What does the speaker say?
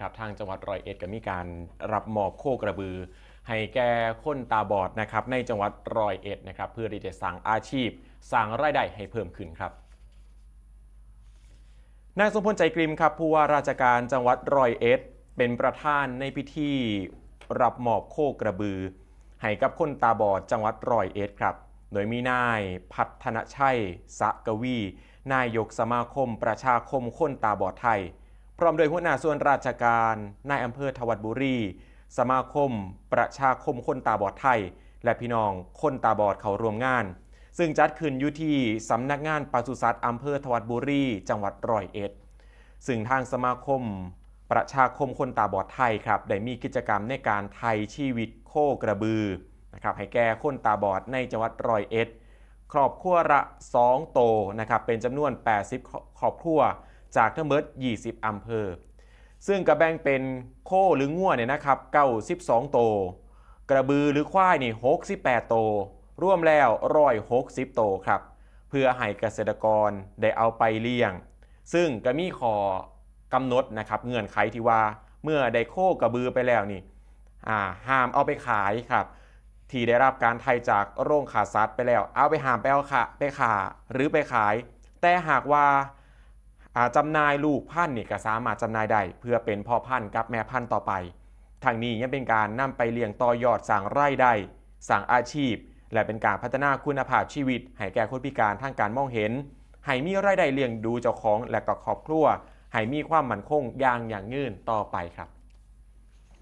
ครับทางจังหวัดร้อยเอ็ดก็มีการรับมอบโคกระบือ ให้แก่คนตาบอดนะครับในจังหวัดร้อยเอ็ดนะครับเพื่อที่จะสร้างอาชีพสร้างรายได้ให้เพิ่มขึ้นครับนายสมพลใจกริมครับผู้ว่าราชการจังหวัดร้อยเอ็ดเป็นประธานในพิธีรับมอบโคกระบือ ให้กับคนตาบอดจังหวัดร้อยเอ็ดครับโดยมีนายพัฒนชัยสะกวี นายกสมาคมประชาคมคนตาบอดไทย พร้อมโดยหัวหน้าส่วนราชการนายอำเภอทวัดบุรี สมาคม ประชาคมคนตาบอดไทย และพี่น้องคนตาบอดเขารวมงาน ซึ่งจัดขึ้นอยู่ที่สำนักงานปศุสัตว์อำเภอทวัดบุรี จังหวัดร้อยเอ็ด ซึ่งทางสมาคม ประชาคมคนตาบอดไทยครับได้มีกิจกรรมในการไทยชีวิตโคกระบือนะครับให้แก่คนตาบอดในจังหวัดร้อยเอ็ดครอบครัวละ 2 โตนะครับเป็นจำนวน 80 ครอบครัว จากทั้งหมด 20 อำเภอ ซึ่งกระแบ่งเป็นโคหรือง่วเนี่ยนะครับ92โต กระบือหรือควายนี่68โต ร่วมแล้ว160โตครับ เพื่อให้เกษตรกรได้เอาไปเลี้ยง ซึ่งก็มีขอกำหนดนะครับเงื่อนไขที่ว่าเมื่อได้โคกระบือไปแล้วนี่ห้ามเอาไปขายครับที่ได้รับการไทยจากโรงขาสัตว์ไปแล้ว เอาไปหามไปเอาค่ะไปขาหรือไปขาย แต่หากว่า จำนายลูกพันธุ์นี่ก็สามารถจำนายได้เพื่อเป็นพ่อพันธุ์กับแม่พันธุ์ต่อไปทางนี้ยังเป็นการนำไปเลี้ยงต่อยอดสั่งไร่ได้สั่งอาชีพ และเป็นการพัฒนาคุณภาพชีวิต ให้แก่คนพิการทางการมองเห็น ให้มีรายได้เลี้ยงดูเจ้าของและก็ครอบครัวให้มีความมั่นคงอย่างอย่างยืนต่อไปครับ